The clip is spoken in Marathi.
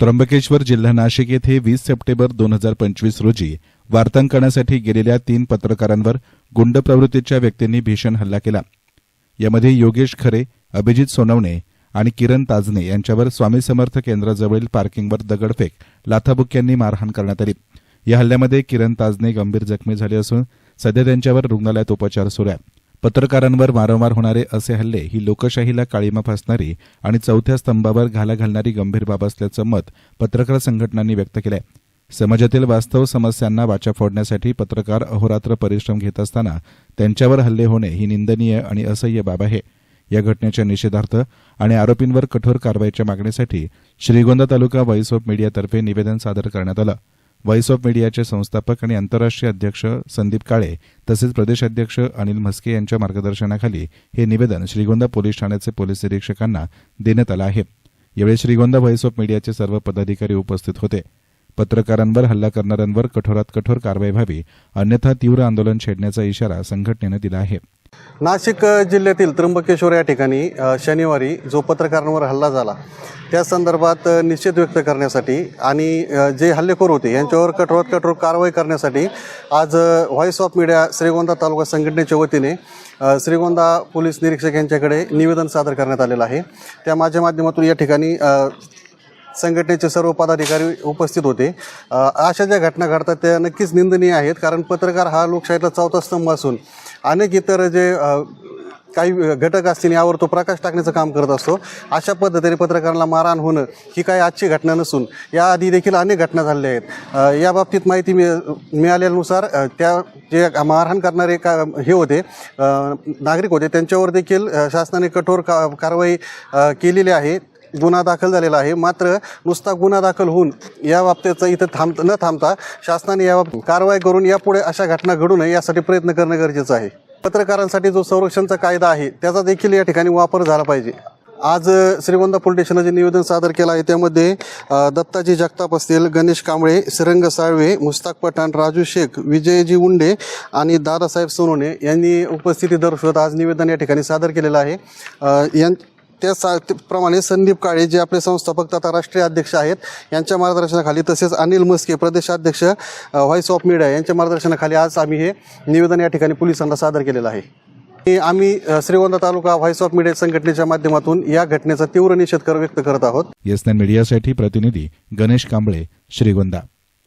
त्र्यंबकेश्वर जिल्हा नाशिक येथे वीस सप्टेंबर दोन हजार पंचवीस रोजी वार्तांकनासाठी गेलेल्या तीन पत्रकारांवर गुंड प्रवृत्तीच्या व्यक्तींनी भीषण हल्ला केला. यामध्ये योगेश खरे अभिजित सोनवणे आणि किरण ताजने यांच्यावर स्वामी समर्थ केंद्राजवळील पार्किंगवर दगडफेक लाथाबुक्यांनी मारहाण करण्यात आली. या हल्ल्यामध्ये किरण ताजने गंभीर जखमी झाले असून सध्या त्यांच्यावर रुग्णालयात उपचार सुरू आहे पत्रकारांवर वारंवार होणारे असे हल्ले ही लोकशाहीला काळीमा फासणारी आणि चौथ्या स्तंभावर घाला घालणारी गंभीर बाब असल्याचं मत पत्रकार संघटनांनी व्यक्त केलंय. समाजातील वास्तव समस्यांना वाचा फोडण्यासाठी पत्रकार अहोरात्र परिश्रम घेत असताना त्यांच्यावर हल्ले होणे ही निंदनीय आणि असह्य बाब आहे. या घटनेच्या निषेधार्थ आणि आरोपींवर कठोर कारवाईच्या मागणीसाठी श्रीगोंदा तालुका व्हॉइस ऑफ मीडियातर्फे निवेदन सादर करण्यात आलं. व्हॉइस ऑफ मीडियाचे संस्थापक आणि आंतरराष्ट्रीय अध्यक्ष संदीप काळे तसेच प्रदेशाध्यक्ष अनिल म्हस्के यांच्या मार्गदर्शनाखाली हे निवेदन श्रीगोंदा पोलीस ठाण्याचे पोलीस निरीक्षकांना देण्यात आलं आहे. यावेळी श्रीगोंदा व्हॉइस ऑफ मीडियाचे सर्व पदाधिकारी उपस्थित होते. पत्रकारांवर हल्ला करणाऱ्यांवर कठोरात कठोर कारवाई व्हावी अन्यथा तीव्र आंदोलन छेडण्याचा इशारा संघटनेनं दिला आहे. नाशिक जिल्ह्यातील त्र्यंबकेश्वर या ठिकाणी शनिवारी जो पत्रकारांवर हल्ला झाला त्या संदर्भात निश्चित निषेध व्यक्त करण्यासाठी आणि जे हल्लेखोर होते यांच्यावर कठोरात कठोर कारवाई करण्यासाठी आज voice of media Shrigonda taluka संघटनेच्या वतीने श्रीगोंदा पोलीस निरीक्षक यांच्याकडे निवेदन सादर करण्यात आलेलं आहे. त्या माझ्या माध्यमातून या ठिकाणी संघटनेचे सर्व पदाधिकारी उपस्थित होते. अशा ज्या घटना घडतात त्या नक्कीच निंदनीय आहेत कारण पत्रकार हा लोकशाहीतला चौथा स्तंभ असून अनेक इतर जे काही घटक असतील यावर तो प्रकाश टाकण्याचं काम करत असतो. अशा पद्धतीने पत्रकारांना मारहाण होणं ही काही आजची घटना नसून याआधी देखील अनेक घटना झालेल्या आहेत. या बाबतीत माहिती मिळ मिळाल्यानुसार त्या जे मारहाण करणारे का हे होते नागरिक होते त्यांच्यावर देखील शासनाने कठोर का कारवाई केलेली आहे. गुन्हा दाखल झालेला आहे. मात्र नुसता गुन्हा दाखल होऊन या बाबतीचं इथं थांब न थांबता शासनाने या बाब- कारवाई करून यापुढे अशा घटना घडू नये यासाठी प्रयत्न करणं गरजेचं आहे. पत्रकारांसाठी जो संरक्षणचा कायदा आहे त्याचा देखील या ठिकाणी वापर झाला पाहिजे. आज अ, श्रीगोंदा पोलीस स्टेशनला जे निवेदन सादर केलं आहे. त्यामध्ये दत्ताजी जगताप असतील गणेश कांबळे श्रीरंग साळवे मुस्ताक पठाण राजू शेख विजयजी उंडे आणि दादासाहेब सोनोने यांनी उपस्थिती दर्शवत आज निवेदन या ठिकाणी सादर केलेलं आहे. यां त्या सा प्रमाणे संदीप काळे जे आपले संस्थापक तथा राष्ट्रीय अध्यक्ष आहेत यांच्या मार्गदर्शनाखाली तसेच अनिल मस्के प्रदेशाध्यक्ष अ, व्हॉइस ऑफ मीडिया यांच्या मार्गदर्शनाखाली आज आम्ही हे निवेदन या ठिकाणी पोलिसांना सादर केलेलं आहे. हे आम्ही अ, Shrigonda taluka voice of media संघटनेच्या माध्यमातून या घटनेचा तीव्र निषेध व्यक्त करत आहोत. येसनॅन मीडियासाठी प्रतिनिधी गणेश कांबळे श्रीगोंदा.